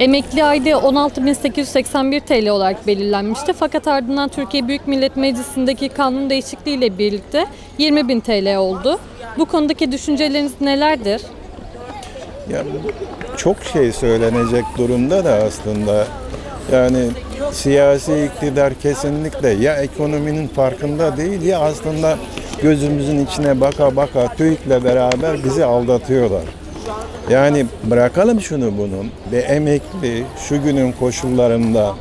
Emekli aylığı 16.881 TL olarak belirlenmişti. Fakat ardından Türkiye Büyük Millet Meclisi'ndeki kanun değişikliğiyle birlikte 20.000 TL oldu. Bu konudaki düşünceleriniz nelerdir? Ya çok şey söylenecek durumda da aslında. Yani siyasi iktidar kesinlikle ya ekonominin farkında değil ya aslında gözümüzün içine baka baka TÜİK'le beraber bizi aldatıyorlar. Yani bırakalım şunu bunu. Bir emekli şu günün koşullarında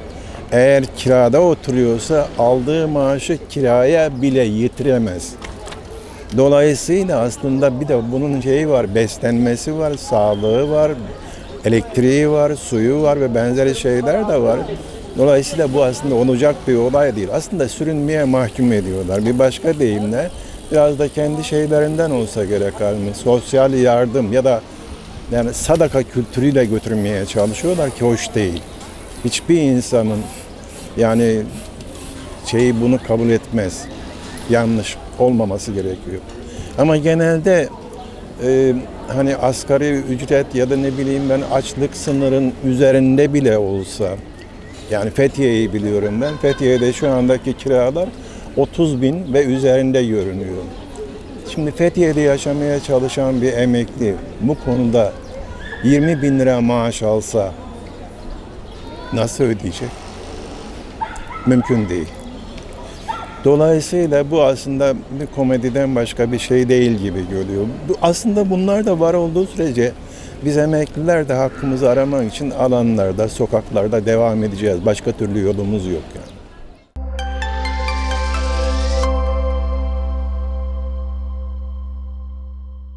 eğer kirada oturuyorsa aldığı maaşı kiraya bile yitiremez. Dolayısıyla aslında bir de bunun şeyi var, beslenmesi var, sağlığı var, elektriği var, suyu var ve benzeri şeyler de var. Dolayısıyla bu aslında olacak bir olay değil. Aslında sürünmeye mahkum ediyorlar. Bir başka deyimle biraz da kendi şeylerinden olsa gerek halini, sosyal yardım ya da yani sadaka kültürüyle götürmeye çalışıyorlar ki hoş değil. Hiçbir insanın yani şeyi bunu kabul etmez. Yanlış olmaması gerekiyor. Ama genelde e, hani asgari ücret ya da ne bileyim ben açlık sınırın üzerinde bile olsa yani Fethiye'yi biliyorum ben. Fethiye'de şu andaki kiralar 30 bin ve üzerinde görünüyor. Şimdi Fethiye'de yaşamaya çalışan bir emekli bu konuda 20 bin lira maaş alsa nasıl ödeyecek? Mümkün değil. Dolayısıyla bu aslında bir komediden başka bir şey değil gibi görüyor. Bu, aslında bunlar da var olduğu sürece biz emekliler de hakkımızı aramak için alanlarda, sokaklarda devam edeceğiz. Başka türlü yolumuz yok yani.